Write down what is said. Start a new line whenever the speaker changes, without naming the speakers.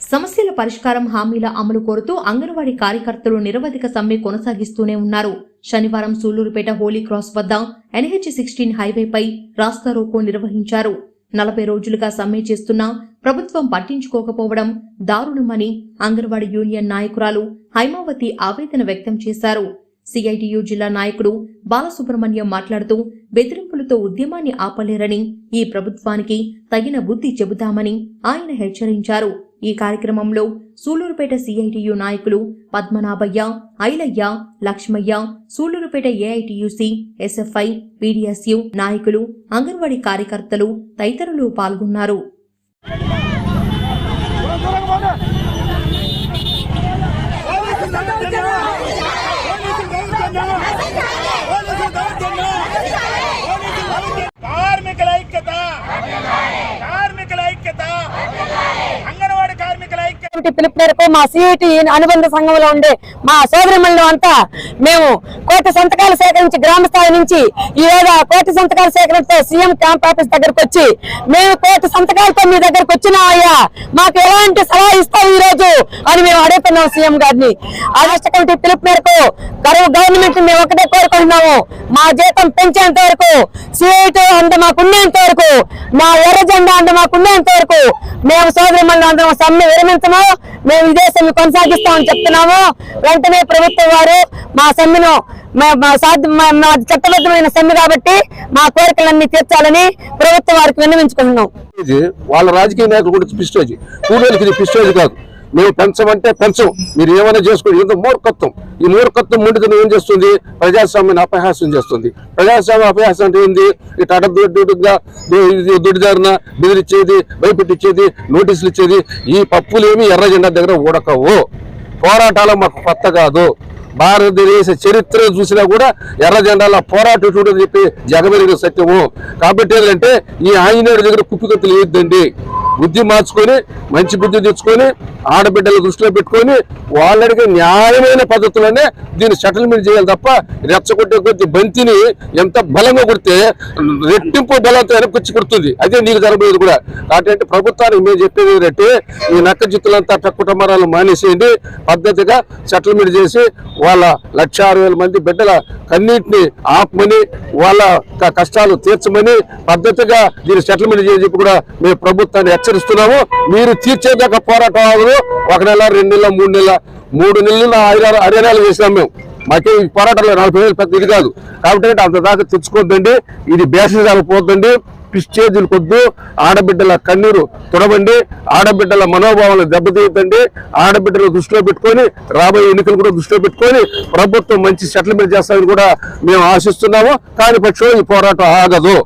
సమస్యల పరిష్కారం హామీల అమలు కోరుతూ అంగన్వాడీ కార్యకర్తలు నిరవధిక సమ్మె కొనసాగిస్తూనే ఉన్నారు. శనివారం సూళ్ళూరుపేట హోలీ క్రాస్ వద్ద ఎన్హెచ్ సిక్స్టీన్ హైవేపై రాస్తా రోకో నిర్వహించారు. నలభై రోజులుగా సమ్మె చేస్తున్నా ప్రభుత్వం పట్టించుకోకపోవడం దారుణమని అంగన్వాడీ యూనియన్ నాయకురాలు హైమావతి ఆవేదన వ్యక్తం చేశారు. సిఐటియు జిల్లా నాయకుడు బాలసుబ్రహ్మణ్యం మాట్లాడుతూ బెదిరింపులతో ఉద్యమాన్ని ఆపలేరని ఈ ప్రభుత్వానికి తగిన బుద్ధి చెబుతామని ఆయన హెచ్చరించారు. ఈ కార్యక్రమంలో సూలూరుపేట సిఐటియు నాయకులు Padmanabhaiah Ailaiah Lakshmaiah Sullurpeta AITUC SFI PDSU నాయకులు అంగన్వాడీ కార్యకర్తలు తదితరులు పాల్గొన్నారు.
కమిటీ పిలుపు మేరకు మా సిఐటి అనుబంధ సంఘంలో ఉండే మా సోదరిమణులు అంతా మేము కోటి సంతకాలు సేకరించి గ్రామ స్థాయి నుంచి ఈ రోజు ఆ కోటి సంతకాలు సేకరణతో సీఎం క్యాంప్ ఆఫీస్ దగ్గరకు వచ్చి మేము కోటి సంతకాలతో మీ దగ్గరకు వచ్చినా అయ్యా మాకు ఎలాంటి సలహా ఇస్తావు ఈ రోజు? అని మేము అడుగుతున్నాం సీఎం గారిని. ఆ రాష్ట్ర కమిటీ పిలుపు మేరకు గవర్నమెంట్ మేము ఒకటే కోరుకుంటున్నాము. మా జీతం పెంచేంత వరకు సిఐటి అంత మాకున్నేంత వరకు మా ఎర్ర జెండా అంత మాకున్నేంత వరకు మేము సోదరి అందరం సమ్మె విరమించము? మేము ఇదే సమ్మె కొనసాగిస్తామని చెప్తున్నాము. వెంటనే ప్రభుత్వం వారు మా సమ్మెను మా- మా మా- మా చట్టబద్ధమైన సమ్మె కాబట్టి మా కోరికలన్నీ తీర్చాలని ప్రభుత్వం వారికి విన్నవించుకుంటున్నాం.
ఇది వాళ్ళ రాజకీయ నాయకులు కూడా పిస్టోజీ. కూలీలకి పిస్టోజీ కాదు. మేము పెంచమంటే పెంచం. మీరు ఏమైనా చేసుకోండి ఇంత మూర్ఖత్వం. ఈ మూర్ఖత్వం ముందుకు ఏం చేస్తుంది? ప్రజాస్వామ్యాన్ని అపహాస్యం చేస్తుంది. ప్రజాస్వామ్య అపహాస్యం అంటే ఏంది? ఇటు అడదుడ్డుగా దుడిదారిన బెదిరిచ్చేది భయపెట్టిచ్చేది నోటీసులు ఇచ్చేది ఈ పప్పులేమి ఎర్ర జెండా దగ్గర ఊడకవు. పోరాటాలు మాకు కొత్త కాదు. భారతదేశ చరిత్ర చూసినా కూడా ఎర్ర జెండాల పోరాటం చెప్పి జగమెరిగిన సత్యము. కాబట్టి ఏంటంటే ఈ ఆంజనేయుడి దగ్గర కుప్పికత్తులు వేయొద్దండి బుద్ధి మార్చుకొని మంచి బుద్ధి తెచ్చుకొని ఆడబిడ్డలు దృష్టిలో పెట్టుకొని వాళ్ళడికి న్యాయమైన పద్ధతులనే దీన్ని సెటిల్మెంట్ చేయాలి తప్ప రెచ్చగొట్టే కొద్ది బంతిని ఎంత బలంగా కొడితే రెట్టింపు బలంతో వెనక్కి కొడుతుంది. అదే నీకు జరగబోయేది కూడా. కాబట్టి ప్రభుత్వానికి మేము చెప్పేది ఏంటంటే ఈ నక్క జిత్తులంతా కుటుంబాలను మానేసేయండి. పద్ధతిగా సెటిల్మెంట్ చేసి వాళ్ళ లక్ష మంది బిడ్డల కన్నీటిని ఆపమని వాళ్ళ కష్టాలు తీర్చమని పద్ధతిగా దీన్ని సెటిల్మెంట్ చేసి కూడా మేము ప్రభుత్వాన్ని హెచ్చరిస్తున్నాము. మీరు తీర్చేదాకా పోరాటం అవ్వదు ఒక నెల రెండు నెలల మూడు నెలల మూడు నెలలు ఐదు అరవై చేసినాం మేము. మాకే ఈ పోరాటంలో నలభై వేలు పెద్ద ఇది కాదు. కాబట్టి అంత దాకా తెచ్చుకోద్దండి. ఇది బేసజాలు పోద్దండి. పిచ్చేజీలు కొద్దు. ఆడబిడ్డల కన్నీరు తుడవండి. ఆడబిడ్డల మనోభావాలను దెబ్బతీయద్దండి. ఆడబిడ్డలు దృష్టిలో పెట్టుకొని రాబోయే ఎన్నికలు కూడా దృష్టిలో పెట్టుకొని ప్రభుత్వం మంచి సెటిల్మెంట్ చేస్తామని కూడా మేము ఆశిస్తున్నాము. కానీ పక్షం ఈ పోరాటం ఆగదు.